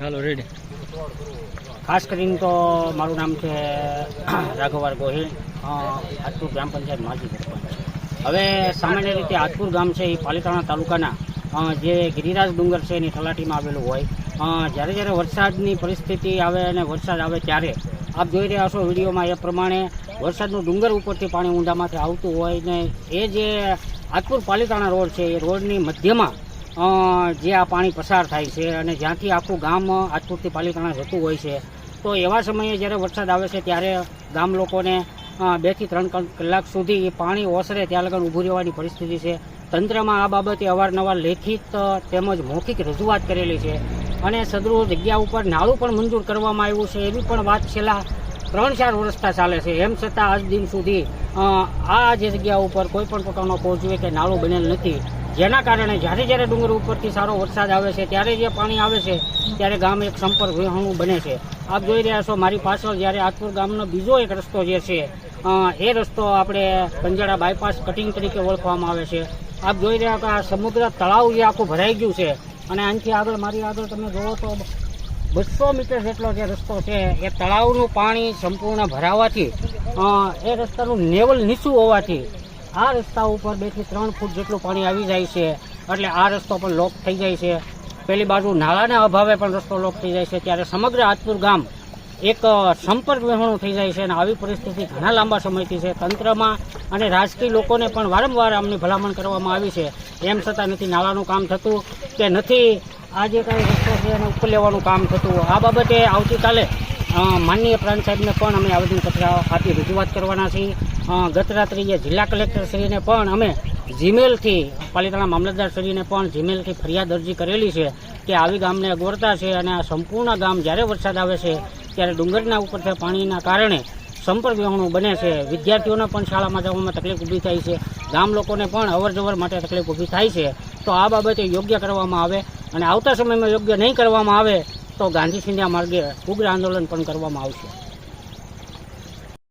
ચાલો રેડી ખાસ કરીને તો મારું નામ છે રાઘવાર ગોહિલ. આજપુર ગ્રામ પંચાયત માજી સરપંચ હવે સામાન્ય રીતે આજપુર ગામ છે એ પાલિતાણા તાલુકાના. જે ગિરિરાજ ડુંગર છે એની તલાટીમાં આવેલું હોય. જ્યારે જ્યારે વરસાદની પરિસ્થિતિ આવે અને વરસાદ આવે ત્યારે, આપ જોઈ રહ્યા છો વિડીયોમાં એ પ્રમાણે વરસાદનું ડુંગર ઉપરથી પાણી ઊંડામાંથી આવતું હોય ને એ જે આજપુર પાલિતાણા રોડ છે એ રોડની મધ્યમાં જે આ પાણી પસાર થાય છે અને જ્યાંથી આખું ગામ આજપુરથી પાલિતાણા જતું હોય છે, તો એવા સમયે જ્યારે વરસાદ આવે છે ત્યારે ગામ લોકોને બેથી ત્રણ કલાક સુધી પાણી ઓસરે ત્યાં લગન ઊભું રહેવાની પરિસ્થિતિ છે. તંત્રમાં આ બાબતે અવારનવાર લેખિત, તેમજ મૌખિક રજૂઆત કરેલી છે અને સદરૂ જગ્યા ઉપર નાળું પણ મંજૂર કરવામાં આવ્યું છે, એવી પણ વાત છેલ્લા ત્રણ ચાર વર્ષથી ચાલે છે. એમ છતાં આજ દિન સુધી આ જે જગ્યા ઉપર કોઈ પણ પ્રકારનો પહોંચવે કે નાળું બનેલ નથી. જેના કારણે જ્યારે જ્યારે ડુંગર ઉપરથી સારો વરસાદ આવે છે, ત્યારે જે પાણી આવે છે, ત્યારે ગામ એક સંપર્ક વિહાણું બને છે. આપ જોઈ રહ્યા છો મારી પાછળ જ્યારે આતપુર ગામનો બીજો એક રસ્તો જે છે એ રસ્તો આપણે કંજાળા બાયપાસ કટિંગ તરીકે ઓળખવામાં આવે છે. આપ જોઈ રહ્યા કે આ સમુદ્ર તળાવ જે આખું ભરાઈ ગયું છે અને આનાથી આગળ મારી આગળ તમે જોવો તો બસો મીટર જેટલો જે રસ્તો છે, એ તળાવનું પાણી સંપૂર્ણ ભરાવાથી એ રસ્તાનું લેવલ નીચું હોવાથી આ રસ્તા ઉપર બેથી ત્રણ ફૂટ જેટલું પાણી આવી જાય છે. એટલે આ રસ્તો પણ લોક થઈ જાય છે. પેલી બાજુ નાળાના અભાવે પણ રસ્તો લોક થઈ જાય છે. ત્યારે સમગ્ર આજપુર ગામ એક સંપર્ક વિહોણું થઈ જાય છે અને આવી પરિસ્થિતિ ઘણા લાંબા સમયથી છે. તંત્રમાં અને રાજકીય લોકોને પણ વારંવાર આમની ભલામણ કરવામાં આવી છે. એમ છતાં નથી નાળાનું કામ થતું કે નથી આ જે કાંઈ રસ્તો છે એને ઉપર લેવાનું કામ થતું. આ બાબતે આવતીકાલે માનનીય પ્રાંત સાહેબને પણ અમે આવેદનપત્ર આપી રજૂઆત કરવાના છીએ. ગત રાત્રિએ જિલ્લા કલેક્ટરશ્રીને પણ અમે જીમેલથી, પાલિતાણા મામલતદારશ્રીને પણ જીમેલથી ફરિયાદ અરજી કરેલી છે કે આવી ગામને અગવડતા છે અને આ સંપૂર્ણ ગામ જ્યારે વરસાદ આવે છે ત્યારે ડુંગરના ઉપરથી પાણીના કારણે સંપર્ક વિહોણું બને છે. વિદ્યાર્થીઓને પણ શાળામાં જવામાં તકલીફ ઊભી થાય છે. ગામ લોકોને પણ અવરજવર માટે તકલીફ ઊભી થાય છે. તો આ બાબતે યોગ્ય કરવામાં આવે અને આવતા સમયમાં યોગ્ય નહીં કરવામાં આવે તો ગાંધી સિંધિયા માર્ગે ઉગ્ર આંદોલન પણ કરવામાં આવશે.